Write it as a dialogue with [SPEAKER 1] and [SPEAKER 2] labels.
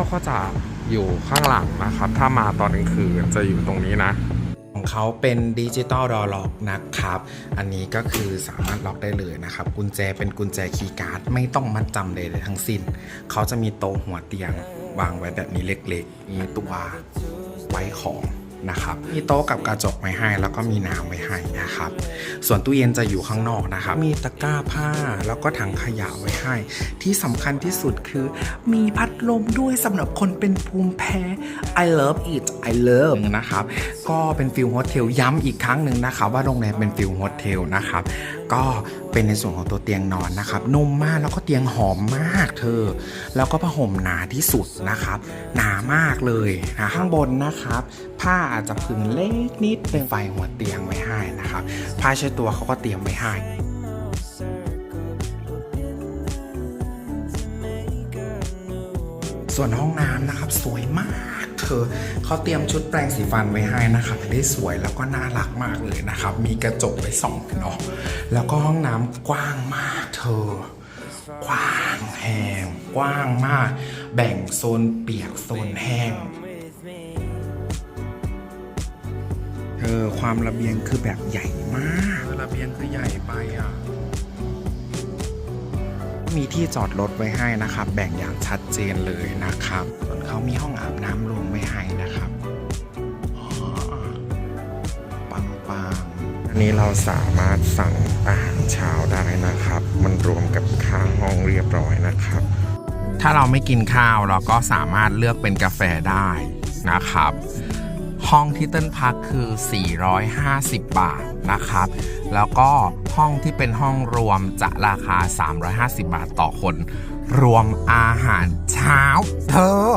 [SPEAKER 1] เขาก็จะอยู่ข้างหลังนะครับ ถ้ามาตอนกลางคืนจะอยู่ตรงนี้นะ
[SPEAKER 2] ของเขาเป็นดิจิตอลดอล็อกนะครับ อันนี้ก็คือสามารถล็อกได้เลยนะครับ กุญแจเป็นกุญแจคีย์การ์ดไม่ต้องมัดจำเลยทั้งสิ้น เขาจะมีโต๊ะหัวเตียงวางไว้แบบนี้เล็กๆ มีตัวไว้ของ นะครับมีโต๊ะกับกระจกไว้ให้ แล้วก็มีน้ำไว้ให้นะครับ ส่วนตู้เย็นจะอยู่ข้างนอกนะครับ มีตะกร้าผ้าแล้วก็ถังขยะไว้ให้ ที่สำคัญที่สุดคือ มีพัดลมด้วยสำหรับคนเป็นภูมิแพ้ I love it I love นะครับ ก็เป็นฟิลโฮเทลย้ำอีกครั้งหนึ่งนะครับว่าโรงแรมเป็นฟิลโฮเทลนะครับ ก็เป็นในส่วนของตัวเตียงนอนนะครับ นุ่มมากแล้วก็เตียงหอมมากเธอ แล้วก็ผ้าห่มหนาที่สุดนะครับ หนามากเลยนะข้างบนนะครับ ผ้าอาจจะพึงเล็กนิดเป็นไฟหัวเตียงไว้ให้นะครับ ผ้าเช็ดตัวเขาก็เตรียมไว้ให้ ส่วนห้องน้ำนะครับสวยมากเธอเขาเตรียมชุดแปรงสีฟันไว้ให้นะครับได้สวยแล้วก็น่ารักมากเลยนะครับ มีกระจกไว้ส่องเนาะแล้วก็ห้องน้ำกว้างมากเธอกว้างแห้งกว้างมาก แบ่งโซนเปียกโซนแห้งเธอความระเบียงคือแบบใหญ่มากระเบียงคือใหญ่ไปอะ มีที่จอดรถไว้ให้นะครับ แบ่งอย่างชัดเจนเลยนะครับส่วนเขามีห้องอาบน้ำรวมไว้ให้นะครับปังปังอันนี้เราสามารถสั่งอาหารเช้าได้นะครับ มันรวมกับค่าห้องเรียบร้อยนะครับ ถ้าเราไม่กินข้าวเราก็สามารถเลือกเป็นกาแฟได้นะครับ ห้องที่เต้นพักคือ 450 บาทนะครับ แล้วก็ ห้องที่เป็นห้องรวมจะราคา 350 บาทต่อคน รวมอาหารเช้า เธอ